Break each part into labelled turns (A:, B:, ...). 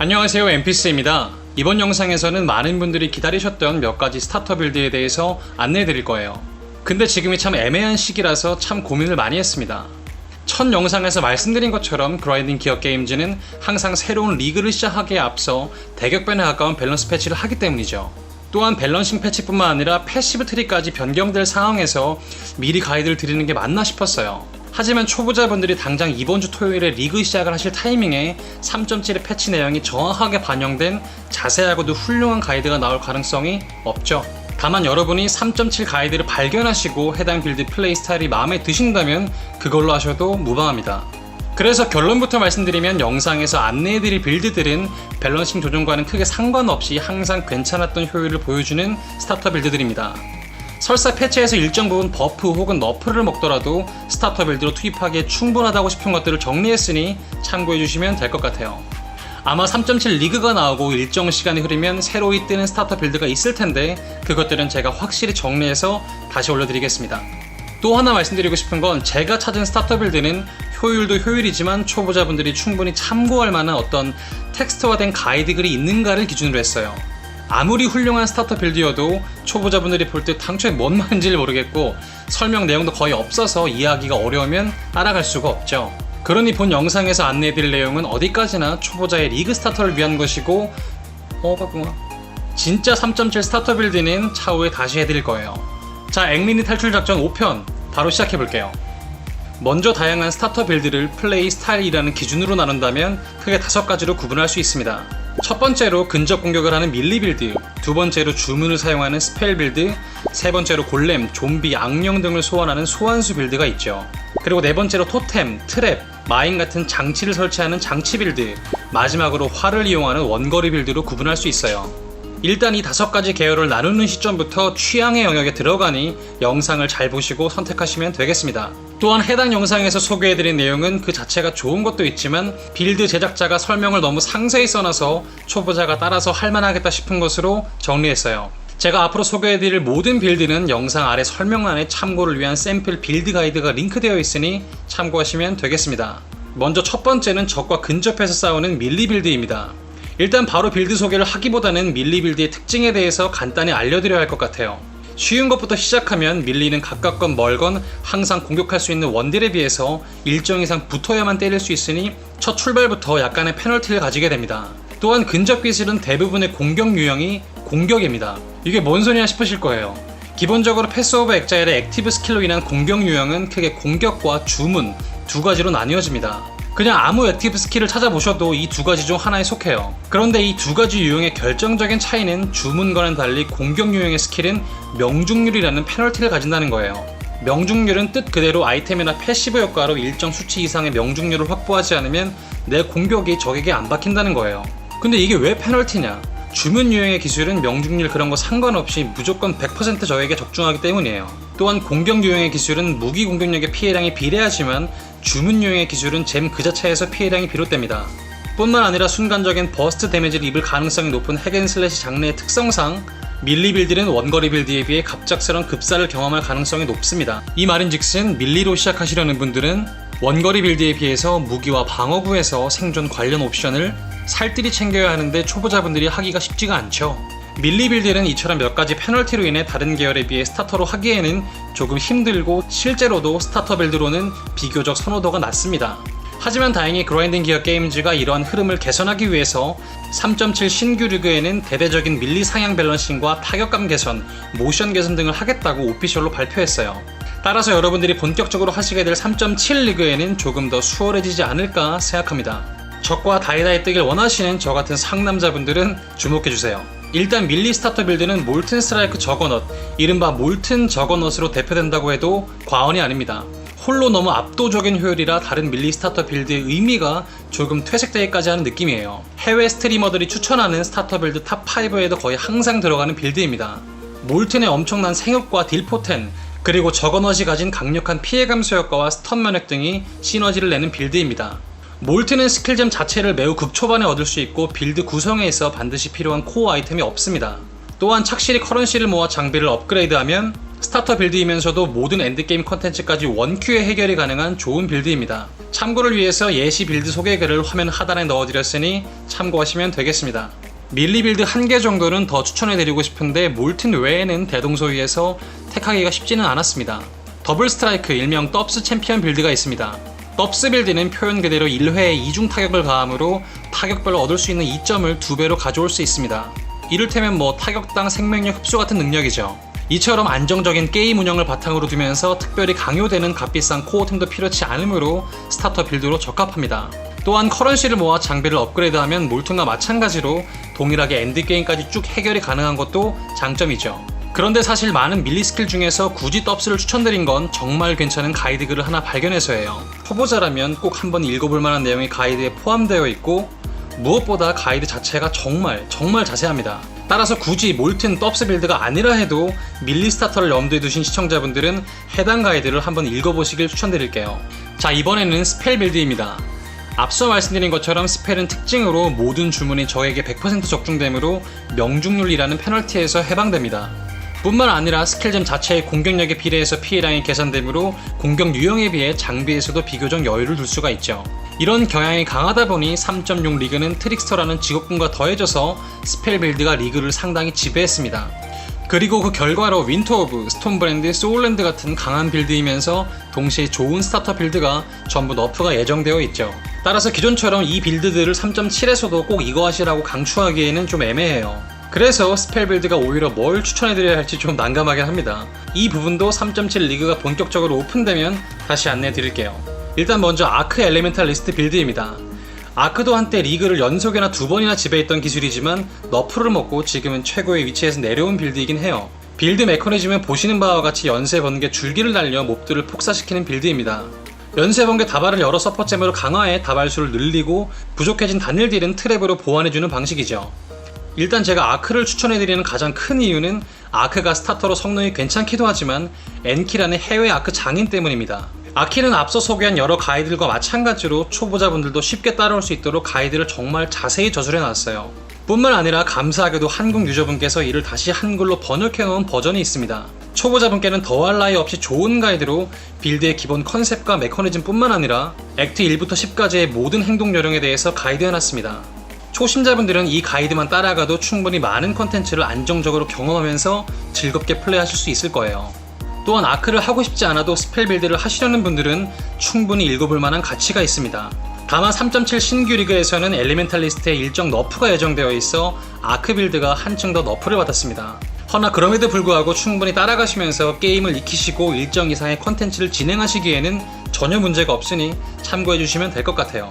A: 안녕하세요 MPC입니다. 이번 영상에서는 많은 분들이 기다리셨던 몇 가지 스타터 빌드에 대해서 안내해 드릴 거예요. 근데 지금이 참 애매한 시기라서 참 고민을 많이 했습니다. 첫 영상에서 말씀드린 것처럼 그라인딩 기어 게임즈는 항상 새로운 리그를 시작하기에 앞서 대격변에 가까운 밸런스 패치를 하기 때문이죠. 또한 밸런싱 패치뿐만 아니라 패시브 트리까지 변경될 상황에서 미리 가이드를 드리는 게 맞나 싶었어요. 하지만 초보자분들이 당장 이번 주 토요일에 리그 시작을 하실 타이밍에 3.7의 패치 내용이 정확하게 반영된 자세하고도 훌륭한 가이드가 나올 가능성이 없죠. 다만 여러분이 3.7 가이드를 발견하시고 해당 빌드 플레이 스타일이 마음에 드신다면 그걸로 하셔도 무방합니다. 그래서 결론부터 말씀드리면 영상에서 안내해드릴 빌드들은 밸런싱 조정과는 크게 상관없이 항상 괜찮았던 효율을 보여주는 스타터 빌드들입니다. 설사 패치에서 일정 부분 버프 혹은 너프를 먹더라도 스타터 빌드로 투입하기에 충분하다고 싶은 것들을 정리했으니 참고해주시면 될 것 같아요. 아마 3.7 리그가 나오고 일정 시간이 흐르면 새로이 뜨는 스타터 빌드가 있을 텐데 그것들은 제가 확실히 정리해서 다시 올려드리겠습니다. 또 하나 말씀드리고 싶은 건 제가 찾은 스타터 빌드는 효율도 효율이지만 초보자분들이 충분히 참고할 만한 어떤 텍스트화된 가이드 글이 있는가를 기준으로 했어요. 아무리 훌륭한 스타터 빌드여도 초보자분들이 볼 때 당초에 뭔 말인지를 모르겠고 설명 내용도 거의 없어서 이해하기가 어려우면 따라갈 수가 없죠. 그러니 본 영상에서 안내해드릴 내용은 어디까지나 초보자의 리그 스타터를 위한 것이고 어 바꾸마 진짜 3.7 스타터 빌드는 차후에 다시 해드릴 거예요. 자, 앵리니 탈출 작전 5편 바로 시작해 볼게요. 먼저 다양한 스타터 빌드를 플레이 스타일이라는 기준으로 나눈다면 크게 다섯 가지로 구분할 수 있습니다. 첫 번째로 근접 공격을 하는 밀리 빌드, 두 번째로 주문을 사용하는 스펠 빌드, 세 번째로 골렘, 좀비, 악령 등을 소환하는 소환수 빌드가 있죠. 그리고 네 번째로 토템, 트랩, 마인 같은 장치를 설치하는 장치 빌드, 마지막으로 활을 이용하는 원거리 빌드로 구분할 수 있어요. 일단 이 다섯 가지 계열을 나누는 시점부터 취향의 영역에 들어가니 영상을 잘 보시고 선택하시면 되겠습니다. 또한 해당 영상에서 소개해드린 내용은 그 자체가 좋은 것도 있지만 빌드 제작자가 설명을 너무 상세히 써놔서 초보자가 따라서 할만하겠다 싶은 것으로 정리했어요. 제가 앞으로 소개해드릴 모든 빌드는 영상 아래 설명란에 참고를 위한 샘플 빌드 가이드가 링크되어 있으니 참고하시면 되겠습니다. 먼저 첫 번째는 적과 근접해서 싸우는 밀리 빌드입니다. 일단 바로 빌드 소개를 하기보다는 밀리 빌드의 특징에 대해서 간단히 알려드려야 할 것 같아요. 쉬운 것부터 시작하면 밀리는 가깝건 멀건 항상 공격할 수 있는 원딜에 비해서 일정 이상 붙어야만 때릴 수 있으니 첫 출발부터 약간의 페널티를 가지게 됩니다. 또한 근접 기술은 대부분의 공격 유형이 공격입니다. 이게 뭔 소리야 싶으실 거예요. 기본적으로 패스 오브 엑자일의 액티브 스킬로 인한 공격 유형은 크게 공격과 주문 두 가지로 나뉘어집니다. 그냥 아무 액티브 스킬을 찾아보셔도 이 두 가지 중 하나에 속해요. 그런데 이 두 가지 유형의 결정적인 차이는 주문과는 달리 공격 유형의 스킬은 명중률이라는 페널티를 가진다는 거예요. 명중률은 뜻 그대로 아이템이나 패시브 효과로 일정 수치 이상의 명중률을 확보하지 않으면 내 공격이 적에게 안 박힌다는 거예요. 근데 이게 왜 페널티냐? 주문 유형의 기술은 명중률 그런 거 상관없이 무조건 100% 적에게 적중하기 때문이에요. 또한 공격 유형의 기술은 무기 공격력의 피해량이 비례하지만 주문 유형의 기술은 잼 그 자체에서 피해량이 비롯됩니다. 뿐만 아니라 순간적인 버스트 데미지를 입을 가능성이 높은 핵앤슬래시 장르의 특성상 밀리 빌드는 원거리 빌드에 비해 갑작스런 급사를 경험할 가능성이 높습니다. 이 말인즉슨 밀리로 시작하시려는 분들은 원거리 빌드에 비해서 무기와 방어구에서 생존 관련 옵션을 살뜰히 챙겨야 하는데 초보자분들이 하기가 쉽지가 않죠. 밀리 빌드는 이처럼 몇 가지 페널티로 인해 다른 계열에 비해 스타터로 하기에는 조금 힘들고 실제로도 스타터 빌드로는 비교적 선호도가 낮습니다. 하지만 다행히 그라인딩 기어 게임즈가 이러한 흐름을 개선하기 위해서 3.7 신규 리그에는 대대적인 밀리 상향 밸런싱과 타격감 개선, 모션 개선 등을 하겠다고 오피셜로 발표했어요. 따라서 여러분들이 본격적으로 하시게 될 3.7 리그에는 조금 더 수월해지지 않을까 생각합니다. 적과 다이다이 뜨길 원하시는 저 같은 상남자분들은 주목해주세요. 일단 밀리 스타터 빌드는 몰튼 스트라이크 저거넛, 이른바 몰튼 저거넛으로 대표된다고 해도 과언이 아닙니다. 홀로 너무 압도적인 효율이라 다른 밀리 스타터 빌드의 의미가 조금 퇴색되기까지 하는 느낌이에요. 해외 스트리머들이 추천하는 스타터 빌드 탑5에도 거의 항상 들어가는 빌드입니다. 몰튼의 엄청난 생육과 딜포텐, 그리고 저거넛이 가진 강력한 피해 감 소 효과와 스턴 면역 등이 시너지를 내는 빌드입니다. 몰트는 스킬잼 자체를 매우 극초반에 얻을 수 있고 빌드 구성에 있어 반드시 필요한 코어 아이템이 없습니다. 또한 착실히 커런시를 모아 장비를 업그레이드하면 스타터 빌드이면서도 모든 엔드게임 컨텐츠까지 원큐에 해결이 가능한 좋은 빌드입니다. 참고를 위해서 예시 빌드 소개글을 화면 하단에 넣어드렸으니 참고하시면 되겠습니다. 밀리 빌드 한 개 정도는 더 추천해드리고 싶은데 몰튼 외에는 대동소이에서 택하기가 쉽지는 않았습니다. 더블 스트라이크 일명 떡스 챔피언 빌드가 있습니다. 떡스 빌드는 표현 그대로 1회에 이중 타격을 가함으로 타격별로 얻을 수 있는 이점을 두 배로 가져올 수 있습니다. 이를테면 뭐 타격당 생명력 흡수 같은 능력이죠. 이처럼 안정적인 게임 운영을 바탕으로 두면서 특별히 강요되는 값비싼 코어템도 필요치 않으므로 스타터 빌드로 적합합니다. 또한 커런시를 모아 장비를 업그레이드하면 몰튼과 마찬가지로 동일하게 엔드게임까지 쭉 해결이 가능한 것도 장점이죠. 그런데 사실 많은 밀리 스킬 중에서 굳이 떡스를 추천드린 건 정말 괜찮은 가이드 글을 하나 발견해서예요. 초보자라면 꼭 한번 읽어볼 만한 내용이 가이드에 포함되어 있고 무엇보다 가이드 자체가 정말 정말 자세합니다. 따라서 굳이 몰튼 떡스 빌드가 아니라 해도 밀리 스타터를 염두에 두신 시청자분들은 해당 가이드를 한번 읽어보시길 추천드릴게요. 자 이번에는 스펠 빌드입니다. 앞서 말씀드린 것처럼 스펠은 특징으로 모든 주문이 적에게 100% 적중되므로 명중률이라는 페널티에서 해방됩니다. 뿐만 아니라 스킬잼 자체의 공격력에 비례해서 피해량이 계산되므로 공격 유형에 비해 장비에서도 비교적 여유를 둘 수가 있죠. 이런 경향이 강하다 보니 3.6 리그는 트릭스터라는 직업군과 더해져서 스펠 빌드가 리그를 상당히 지배했습니다. 그리고 그 결과로 윈터 오브, 스톤 브랜드, 소울랜드 같은 강한 빌드이면서 동시에 좋은 스타터 빌드가 전부 너프가 예정되어 있죠. 따라서 기존처럼 이 빌드들을 3.7에서도 꼭 이거 하시라고 강추하기에는 좀 애매해요. 그래서 스펠 빌드가 오히려 뭘 추천해드려야 할지 좀 난감하긴 합니다. 이 부분도 3.7 리그가 본격적으로 오픈되면 다시 안내해 드릴게요. 일단 먼저 아크 엘레멘탈 리스트 빌드입니다. 아크도 한때 리그를 연속에나 두 번이나 지배했던 기술이지만 너프를 먹고 지금은 최고의 위치에서 내려온 빌드이긴 해요. 빌드 메커니즘은 보시는 바와 같이 연쇄 번개 줄기를 날려 몹들을 폭사시키는 빌드입니다. 연쇄 번개 다발을 여러 서퍼잼으로 강화해 다발수를 늘리고 부족해진 단일 딜은 트랩으로 보완해주는 방식이죠. 일단 제가 아크를 추천해드리는 가장 큰 이유는 아크가 스타터로 성능이 괜찮기도 하지만 엔키라는 해외 아크 장인 때문입니다. 아키는 앞서 소개한 여러 가이드들과 마찬가지로 초보자분들도 쉽게 따라올 수 있도록 가이드를 정말 자세히 저술해놨어요. 뿐만 아니라 감사하게도 한국 유저분께서 이를 다시 한글로 번역해놓은 버전이 있습니다. 초보자분께는 더할 나위 없이 좋은 가이드로 빌드의 기본 컨셉과 메커니즘 뿐만 아니라 액트 1부터 10까지의 모든 행동 요령에 대해서 가이드해놨습니다. 초심자분들은 이 가이드만 따라가도 충분히 많은 컨텐츠를 안정적으로 경험하면서 즐겁게 플레이하실 수 있을 거예요. 또한 아크를 하고 싶지 않아도 스펠 빌드를 하시려는 분들은 충분히 읽어볼 만한 가치가 있습니다. 다만 3.7 신규 리그에서는 엘리멘탈리스트에 일정 너프가 예정되어 있어 아크 빌드가 한층 더 너프를 받았습니다. 허나 그럼에도 불구하고 충분히 따라가시면서 게임을 익히시고 일정 이상의 컨텐츠를 진행하시기에는 전혀 문제가 없으니 참고해주시면 될 것 같아요.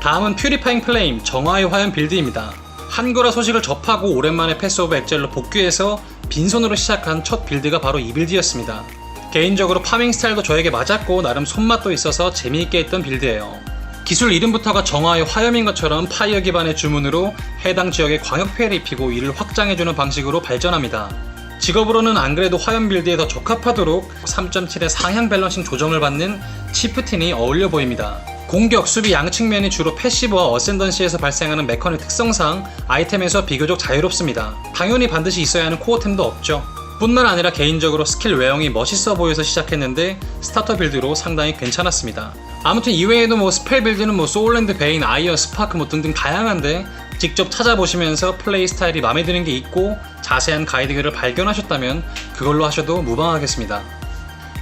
A: 다음은 퓨리파잉 플레임 정화의 화염 빌드입니다. 한글화 소식을 접하고 오랜만에 패스 오브 엑젤로 복귀해서 빈손으로 시작한 첫 빌드가 바로 이 빌드였습니다. 개인적으로 파밍 스타일도 저에게 맞았고 나름 손맛도 있어서 재미있게 했던 빌드예요. 기술 이름부터가 정화의 화염인 것처럼 파이어 기반의 주문으로 해당 지역에 광역 피해를 입히고 이를 확장해주는 방식으로 발전합니다. 직업으로는 안 그래도 화염 빌드에 더 적합하도록 3.7의 상향 밸런싱 조정을 받는 치프틴이 어울려 보입니다. 공격, 수비 양 측면이 주로 패시브와 어센던시에서 발생하는 메커닉 특성상 아이템에서 비교적 자유롭습니다. 당연히 반드시 있어야 하는 코어템도 없죠. 뿐만 아니라 개인적으로 스킬 외형이 멋있어 보여서 시작했는데 스타터 빌드로 상당히 괜찮았습니다. 아무튼 이외에도 뭐 스펠 빌드는 뭐 소울랜드, 베인, 아이어, 스파크 뭐 등등 다양한데 직접 찾아보시면서 플레이 스타일이 마음에 드는 게 있고 자세한 가이드글을 발견하셨다면 그걸로 하셔도 무방하겠습니다.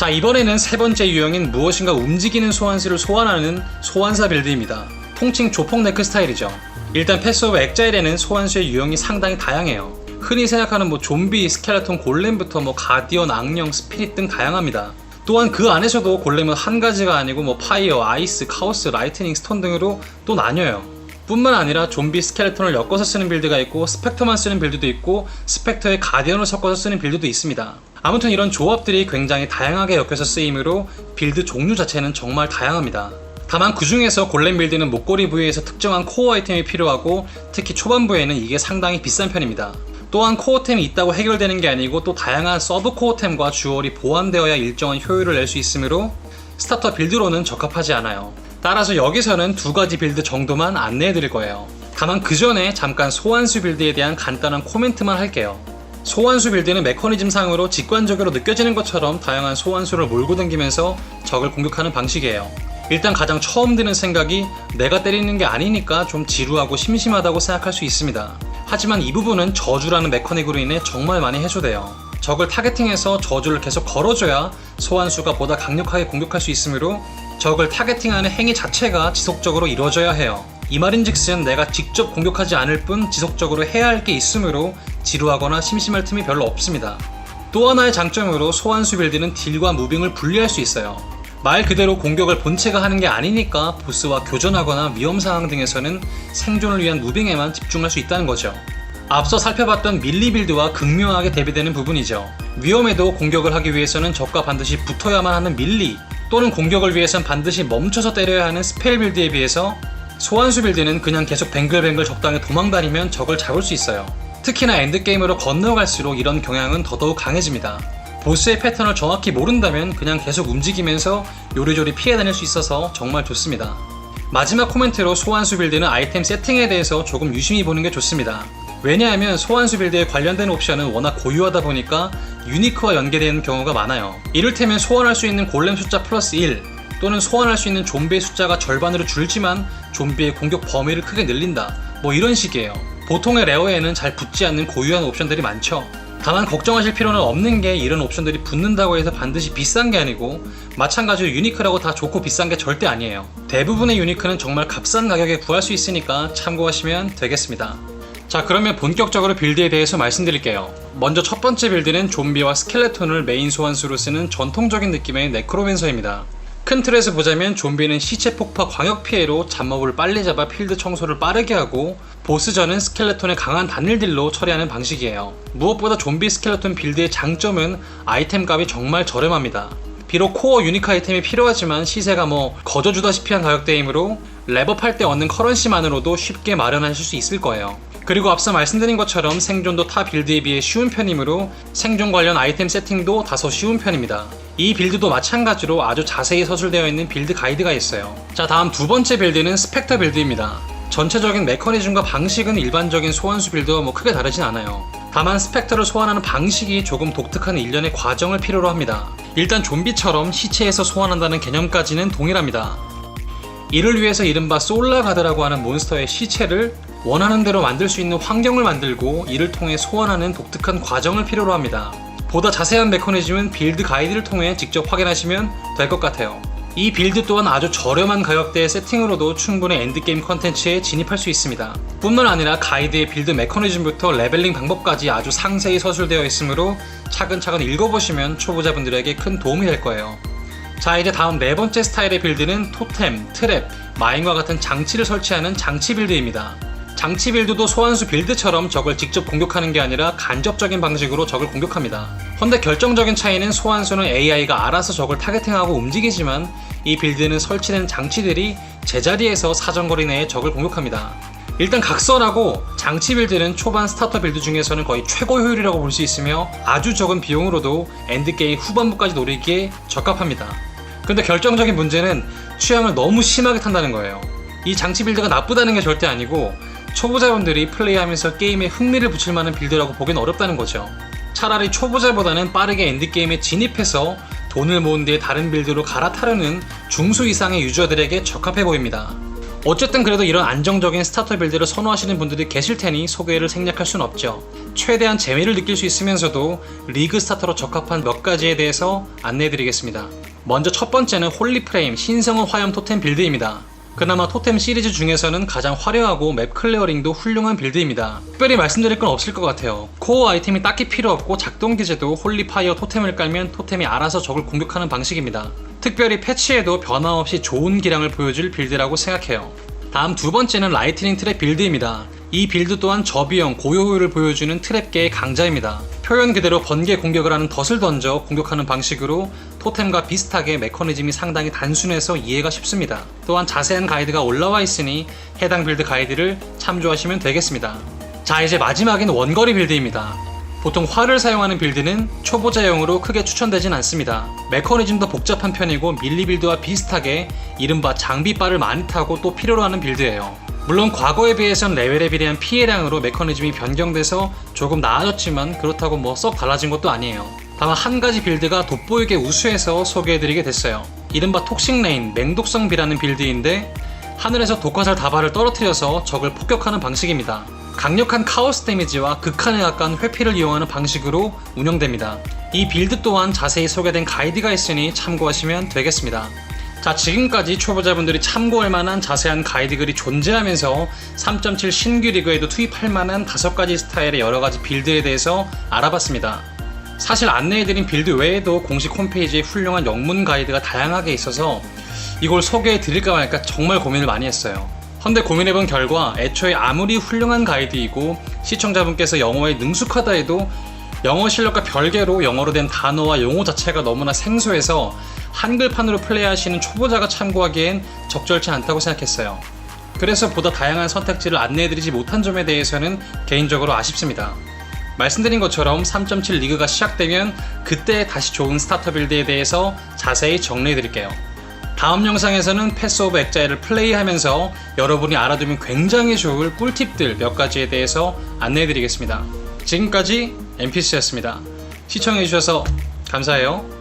A: 자 이번에는 세 번째 유형인 무엇인가 움직이는 소환수를 소환하는 소환사 빌드입니다. 통칭 조폭 네크 스타일이죠. 일단 패스 오브 엑자일에는 소환수의 유형이 상당히 다양해요. 흔히 생각하는 뭐 좀비, 스켈레톤, 골렘부터 뭐 가디언, 악령, 스피릿 등 다양합니다. 또한 그 안에서도 골렘은 한 가지가 아니고 뭐 파이어, 아이스, 카오스, 라이트닝, 스톤 등으로 또 나뉘어요. 뿐만 아니라 좀비 스켈레톤을 엮어서 쓰는 빌드가 있고 스펙터만 쓰는 빌드도 있고 스펙터에 가디언을 섞어서 쓰는 빌드도 있습니다. 아무튼 이런 조합들이 굉장히 다양하게 엮여서 쓰이므로 빌드 종류 자체는 정말 다양합니다. 다만 그 중에서 골렘 빌드는 목걸이 부위에서 특정한 코어 아이템이 필요하고 특히 초반부에는 이게 상당히 비싼 편입니다. 또한 코어템이 있다고 해결되는 게 아니고 또 다양한 서브 코어템과 주얼이 보완되어야 일정한 효율을 낼 수 있으므로 스타터 빌드로는 적합하지 않아요. 따라서 여기서는 두 가지 빌드 정도만 안내해 드릴 거예요. 다만 그 전에 잠깐 소환수 빌드에 대한 간단한 코멘트만 할게요. 소환수 빌드는 메커니즘 상으로 직관적으로 느껴지는 것처럼 다양한 소환수를 몰고 다니면서 적을 공격하는 방식이에요. 일단 가장 처음 드는 생각이 내가 때리는 게 아니니까 좀 지루하고 심심하다고 생각할 수 있습니다. 하지만 이 부분은 저주라는 메커닉으로 인해 정말 많이 해소돼요. 적을 타겟팅해서 저주를 계속 걸어줘야 소환수가 보다 강력하게 공격할 수 있으므로 적을 타겟팅하는 행위 자체가 지속적으로 이루어져야 해요. 이 말인즉슨 내가 직접 공격하지 않을 뿐 지속적으로 해야 할 게 있으므로 지루하거나 심심할 틈이 별로 없습니다. 또 하나의 장점으로 소환수 빌드는 딜과 무빙을 분리할 수 있어요. 말 그대로 공격을 본체가 하는 게 아니니까 보스와 교전하거나 위험 상황 등에서는 생존을 위한 무빙에만 집중할 수 있다는 거죠. 앞서 살펴봤던 밀리 빌드와 극명하게 대비되는 부분이죠. 위험에도 공격을 하기 위해서는 적과 반드시 붙어야만 하는 밀리 또는 공격을 위해선 반드시 멈춰서 때려야 하는 스펠 빌드에 비해서 소환수 빌드는 그냥 계속 뱅글뱅글 적당히 도망다니면 적을 잡을 수 있어요. 특히나 엔드게임으로 건너갈수록 이런 경향은 더더욱 강해집니다. 보스의 패턴을 정확히 모른다면 그냥 계속 움직이면서 요리조리 피해 다닐 수 있어서 정말 좋습니다. 마지막 코멘트로 소환수 빌드는 아이템 세팅에 대해서 조금 유심히 보는 게 좋습니다. 왜냐하면 소환수 빌드에 관련된 옵션은 워낙 고유하다 보니까 유니크와 연계되는 경우가 많아요. 이를테면 소환할 수 있는 골렘 숫자 플러스 1 또는 소환할 수 있는 좀비의 숫자가 절반으로 줄지만 좀비의 공격 범위를 크게 늘린다. 뭐 이런 식이에요. 보통의 레어에는 잘 붙지 않는 고유한 옵션들이 많죠. 다만 걱정하실 필요는 없는 게 이런 옵션들이 붙는다고 해서 반드시 비싼 게 아니고 마찬가지로 유니크라고 다 좋고 비싼 게 절대 아니에요. 대부분의 유니크는 정말 값싼 가격에 구할 수 있으니까 참고하시면 되겠습니다. 자 그러면 본격적으로 빌드에 대해서 말씀드릴게요. 먼저 첫 번째 빌드는 좀비와 스켈레톤을 메인 소환수로 쓰는 전통적인 느낌의 네크로맨서입니다. 큰 틀에서 보자면 좀비는 시체 폭파 광역 피해로 잡몹을 빨리 잡아 필드 청소를 빠르게 하고 보스전은 스켈레톤의 강한 단일딜로 처리하는 방식이에요. 무엇보다 좀비 스켈레톤 빌드의 장점은 아이템 값이 정말 저렴합니다. 비록 코어 유니크 아이템이 필요하지만 시세가 뭐 거저 주다시피 한 가격대이므로 랩업할 때 얻는 커런시만으로도 쉽게 마련하실 수 있을 거예요. 그리고 앞서 말씀드린 것처럼 생존도 타 빌드에 비해 쉬운 편이므로 생존 관련 아이템 세팅도 다소 쉬운 편입니다. 이 빌드도 마찬가지로 아주 자세히 서술되어 있는 빌드 가이드가 있어요. 자 다음 두 번째 빌드는 스펙터 빌드입니다. 전체적인 메커니즘과 방식은 일반적인 소환수 빌드와 뭐 크게 다르진 않아요. 다만 스펙터를 소환하는 방식이 조금 독특한 일련의 과정을 필요로 합니다. 일단 좀비처럼 시체에서 소환한다는 개념까지는 동일합니다. 이를 위해서 이른바 솔라가드라고 하는 몬스터의 시체를 원하는 대로 만들 수 있는 환경을 만들고 이를 통해 소환하는 독특한 과정을 필요로 합니다. 보다 자세한 메커니즘은 빌드 가이드를 통해 직접 확인하시면 될 것 같아요. 이 빌드 또한 아주 저렴한 가격대의 세팅으로도 충분히 엔드게임 컨텐츠에 진입할 수 있습니다. 뿐만 아니라 가이드의 빌드 메커니즘부터 레벨링 방법까지 아주 상세히 서술되어 있으므로 차근차근 읽어보시면 초보자분들에게 큰 도움이 될 거예요. 자 이제 다음 네 번째 스타일의 빌드는 토템, 트랩, 마인과 같은 장치를 설치하는 장치 빌드입니다. 장치 빌드도 소환수 빌드처럼 적을 직접 공격하는 게 아니라 간접적인 방식으로 적을 공격합니다. 헌데 결정적인 차이는 소환수는 AI가 알아서 적을 타겟팅하고 움직이지만 이 빌드는 설치된 장치들이 제자리에서 사정거리 내에 적을 공격합니다. 일단 각설하고 장치 빌드는 초반 스타터 빌드 중에서는 거의 최고 효율이라고 볼 수 있으며 아주 적은 비용으로도 엔드게임 후반부까지 노리기에 적합합니다. 근데 결정적인 문제는 취향을 너무 심하게 탄다는 거예요. 이 장치 빌드가 나쁘다는 게 절대 아니고 초보자분들이 플레이하면서 게임에 흥미를 붙일 만한 빌드라고 보긴 어렵다는 거죠. 차라리 초보자보다는 빠르게 엔드게임에 진입해서 돈을 모은 뒤에 다른 빌드로 갈아타려는 중수 이상의 유저들에게 적합해 보입니다. 어쨌든 그래도 이런 안정적인 스타터 빌드를 선호하시는 분들이 계실 테니 소개를 생략할 순 없죠. 최대한 재미를 느낄 수 있으면서도 리그 스타터로 적합한 몇 가지에 대해서 안내해 드리겠습니다. 먼저 첫 번째는 홀리프레임 신성한 화염 토템 빌드입니다. 그나마 토템 시리즈 중에서는 가장 화려하고 맵 클리어링도 훌륭한 빌드입니다. 특별히 말씀드릴 건 없을 것 같아요. 코어 아이템이 딱히 필요 없고 작동 기제도 홀리파이어 토템을 깔면 토템이 알아서 적을 공격하는 방식입니다. 특별히 패치에도 변화 없이 좋은 기량을 보여줄 빌드라고 생각해요. 다음 두 번째는 라이트닝 트랩 빌드입니다. 이 빌드 또한 저비용 고효율을 보여주는 트랩계의 강자입니다. 표현 그대로 번개 공격을 하는 덫을 던져 공격하는 방식으로 토템과 비슷하게 메커니즘이 상당히 단순해서 이해가 쉽습니다. 또한 자세한 가이드가 올라와 있으니 해당 빌드 가이드를 참조하시면 되겠습니다. 자 이제 마지막인 원거리 빌드입니다. 보통 활을 사용하는 빌드는 초보자용으로 크게 추천되진 않습니다. 메커니즘도 복잡한 편이고 밀리 빌드와 비슷하게 이른바 장비빨을 많이 타고 또 필요로 하는 빌드예요. 물론 과거에 비해선 레벨에 비례한 피해량으로 메커니즘이 변경돼서 조금 나아졌지만 그렇다고 뭐 썩 달라진 것도 아니에요. 다만 한 가지 빌드가 돋보이게 우수해서 소개해드리게 됐어요. 이른바 톡식레인 맹독성 비라는 빌드인데 하늘에서 독화살 다발을 떨어뜨려서 적을 폭격하는 방식입니다. 강력한 카오스 데미지와 극한에 가까운 회피를 이용하는 방식으로 운영됩니다. 이 빌드 또한 자세히 소개된 가이드가 있으니 참고하시면 되겠습니다. 자, 지금까지 초보자분들이 참고할 만한 자세한 가이드 글이 존재하면서 3.7 신규 리그에도 투입할 만한 5가지 스타일의 여러 가지 빌드에 대해서 알아봤습니다. 사실 안내해드린 빌드 외에도 공식 홈페이지에 훌륭한 영문 가이드가 다양하게 있어서 이걸 소개해 드릴까 말까 정말 고민을 많이 했어요. 헌데 고민해본 결과 애초에 아무리 훌륭한 가이드이고 시청자분께서 영어에 능숙하다 해도 영어 실력과 별개로 영어로 된 단어와 용어 자체가 너무나 생소해서 한글판으로 플레이하시는 초보자가 참고하기엔 적절치 않다고 생각했어요. 그래서 보다 다양한 선택지를 안내해드리지 못한 점에 대해서는 개인적으로 아쉽습니다. 말씀드린 것처럼 3.7 리그가 시작되면 그때 다시 좋은 스타터 빌드에 대해서 자세히 정리해 드릴게요. 다음 영상에서는 패스 오브 액자이를 플레이하면서 여러분이 알아두면 굉장히 좋을 꿀팁들 몇 가지에 대해서 안내해 드리겠습니다. 지금까지 NPC였습니다. 시청해 주셔서 감사해요.